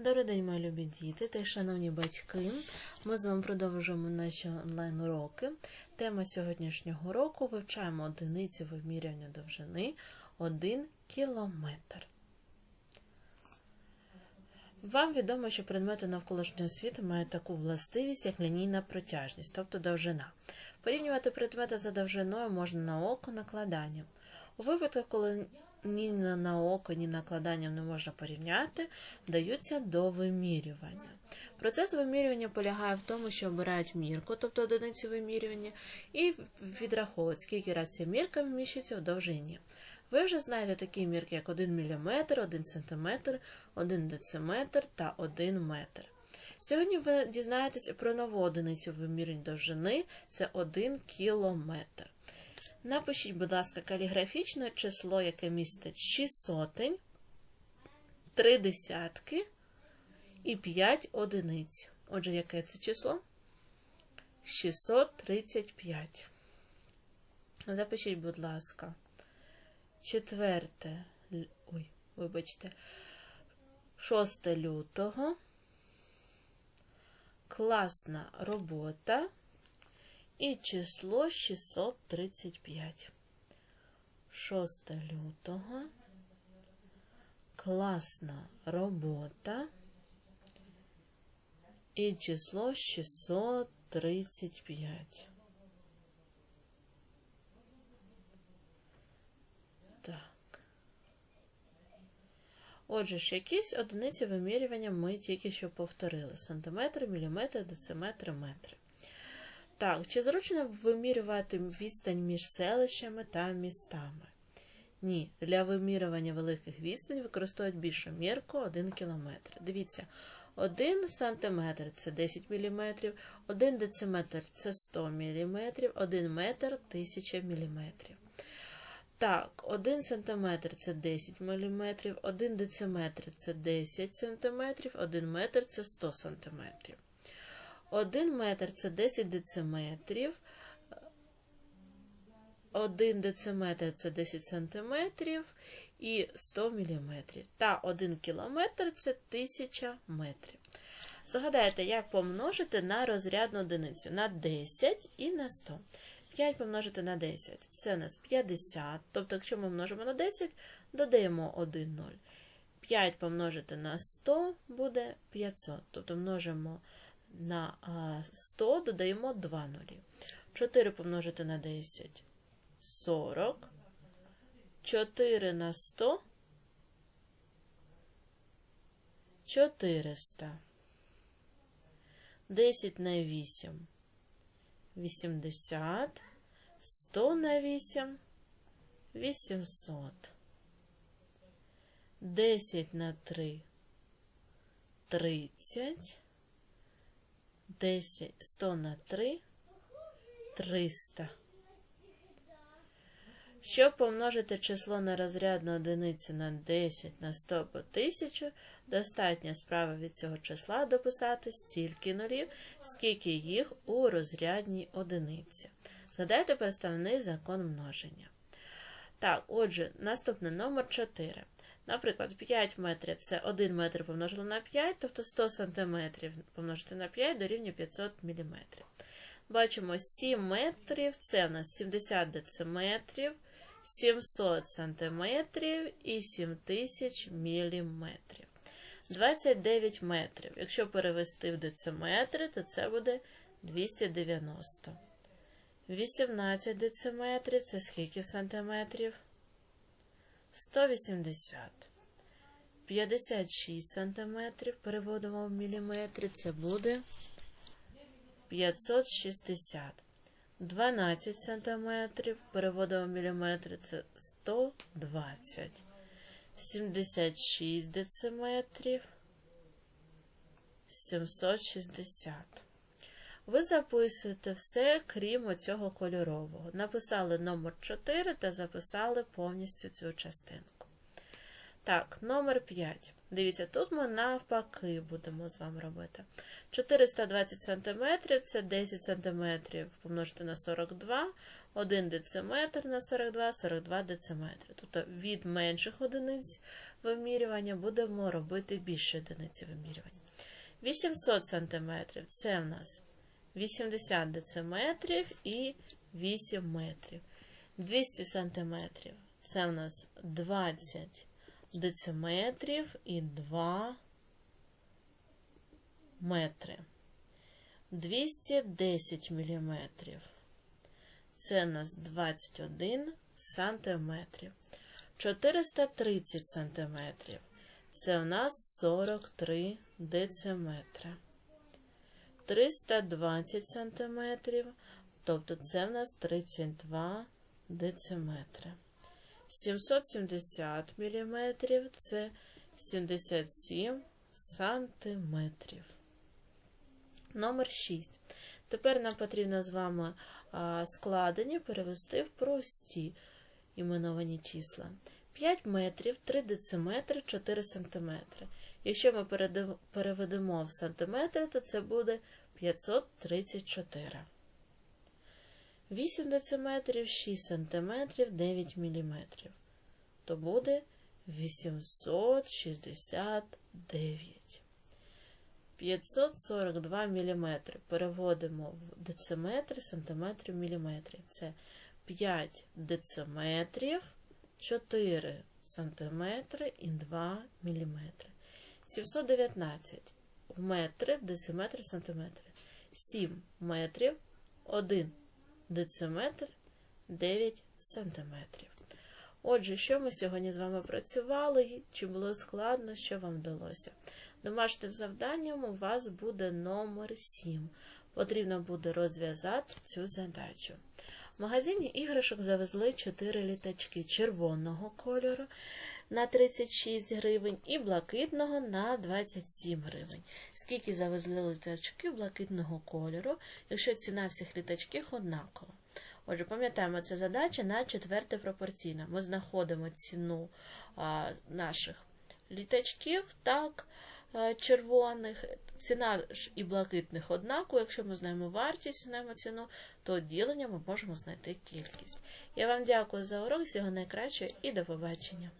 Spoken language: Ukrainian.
Добрий день, мої любі діти та шановні батьки. Ми з вами продовжуємо наші онлайн-уроки. Тема сьогоднішнього року вивчаємо одиниці вимірювання довжини 1 кілометр. Вам відомо, що предмети навколишнього світу мають таку властивість, як лінійна протяжність, тобто довжина. Порівнювати предмети за довжиною можна на око накладанням. У випадках, коли ні на око, ні накладанням не можна порівняти, вдаються до вимірювання. Процес вимірювання полягає в тому, що обирають мірку, тобто одиницю вимірювання, і відраховують, скільки раз ця мірка вміщується у довжині. Ви вже знаєте такі мірки, як 1 мм, 1 см, 1 дециметр та 1 метр. Сьогодні ви дізнаєтеся про нову одиницю вимірювань довжини це 1 кілометр. Напишіть, будь ласка, каліграфічне число, яке містить 6 сотень, 3 десятки і 5 одиниць. Отже, яке це число? 635. Запишіть, будь ласка, четверте, ой, вибачте, 6 лютого. Класна робота і число 635. 6 лютого. Класна робота. І число 635. Так. Отже, ж якісь одиниці вимірювання ми тільки що повторили: сантиметри, міліметри, дециметри, метри. Так, чи зручно вимірювати відстань між селищами та містами? Ні, для вимірювання великих відстань використовують більшу мірку 1 км. Дивіться, 1 см це 10 мм, 1 дециметр це 100 мм, 1 метр 1000 мм. Так, 1 см це 10 мм, 1 дециметр це 10 см, 1 метр це 100 см. 1 метр це 10 дециметрів, 1 дециметр це 10 сантиметрів і 100 міліметрів. Та 1 кілометр це 1000 метрів. Згадайте, як помножити на розрядну одиницю на 10 і на 100. 5 помножити на 10 це у нас 50. Тобто, якщо ми множимо на 10, додаємо 1 0. 5 помножити на 100 буде 500. Тобто множимо на 100 додаємо 2 нулі. 4 помножити на 10 40. 4 на 100 400. 10 на 8 80. 100 на 8 800. 10 на 3 30. 10, 100 на 3 300. Щоб помножити число на розрядну одиницю на 10 на 100 по 1000, достатньо справа від цього числа дописати стільки нулів, скільки їх у розрядній одиниці. Згадайте переставний закон множення. Так, отже, наступний номер 4. Наприклад, 5 метрів це 1 метр помножити на 5, тобто 100 см помножити на 5 дорівнює 500 мм. Бачимо 7 метрів це у нас 70 дециметрів, 700 см і 7000 мм. 29 метрів. Якщо перевести в дециметри, то це буде 290. 18 дециметрів це скільки сантиметрів? 180. 56 сантиметрів переводимо в міліметри, це буде 560. 12 сантиметрів переводимо в міліметри, це 120. 76 дециметрів 760. Ви записуєте все, крім цього кольорового. Написали номер 4 та записали повністю цю частинку. Так, номер 5. Дивіться, тут ми навпаки будемо з вами робити. 420 см це 10 см помножити на 42, 1 дециметр на 42, 42 дециметри. Тобто від менших одиниць вимірювання будемо робити більше одиниці вимірювання. 800 см це в нас 80 дециметрів і 8 метрів. 200 см це в нас 20 дециметрів і 2 метри. 210 міліметрів. Це у нас 21 сантиметрів. 430 сантиметрів. Це у нас 43 дециметри. 320 сантиметрів, тобто це в нас 32 дециметри. 770 мм це 77 сантиметрів. Номер 6. Тепер нам потрібно з вами а, складені перевести в прості іменовані числа. 5 метрів, 3 дециметри, 4 сантиметри. Якщо ми переведемо в сантиметри, то це буде 534. 8 дециметрів, 6 сантиметрів, 9 міліметрів. То буде 869. 542 міліметри. Переводимо в дециметри, сантиметри, міліметри. Це 5 дециметрів, 4 сантиметри і 2 міліметри. 719 в метри, в дециметри, сантиметри. 7 метрів, 1 дециметр, 9 сантиметрів. Отже, що ми сьогодні з вами працювали, чи було складно, що вам вдалося? Домашнім завданням у вас буде номер 7. Потрібно буде розв'язати цю задачу. В магазині іграшок завезли 4 літачки червоного кольору на 36 гривень і блакитного на 27 гривень. Скільки завезли літачків блакитного кольору, якщо ціна всіх літачків однакова? Отже, пам'ятаємо, це задача на четверте пропорційна. Ми знаходимо ціну а, наших літачків, так, червоних. Ціна ж і блакитних однакова. Якщо ми знаємо вартість, знаємо ціну, то ділення ми можемо знайти кількість. Я вам дякую за урок, всього найкращого і до побачення.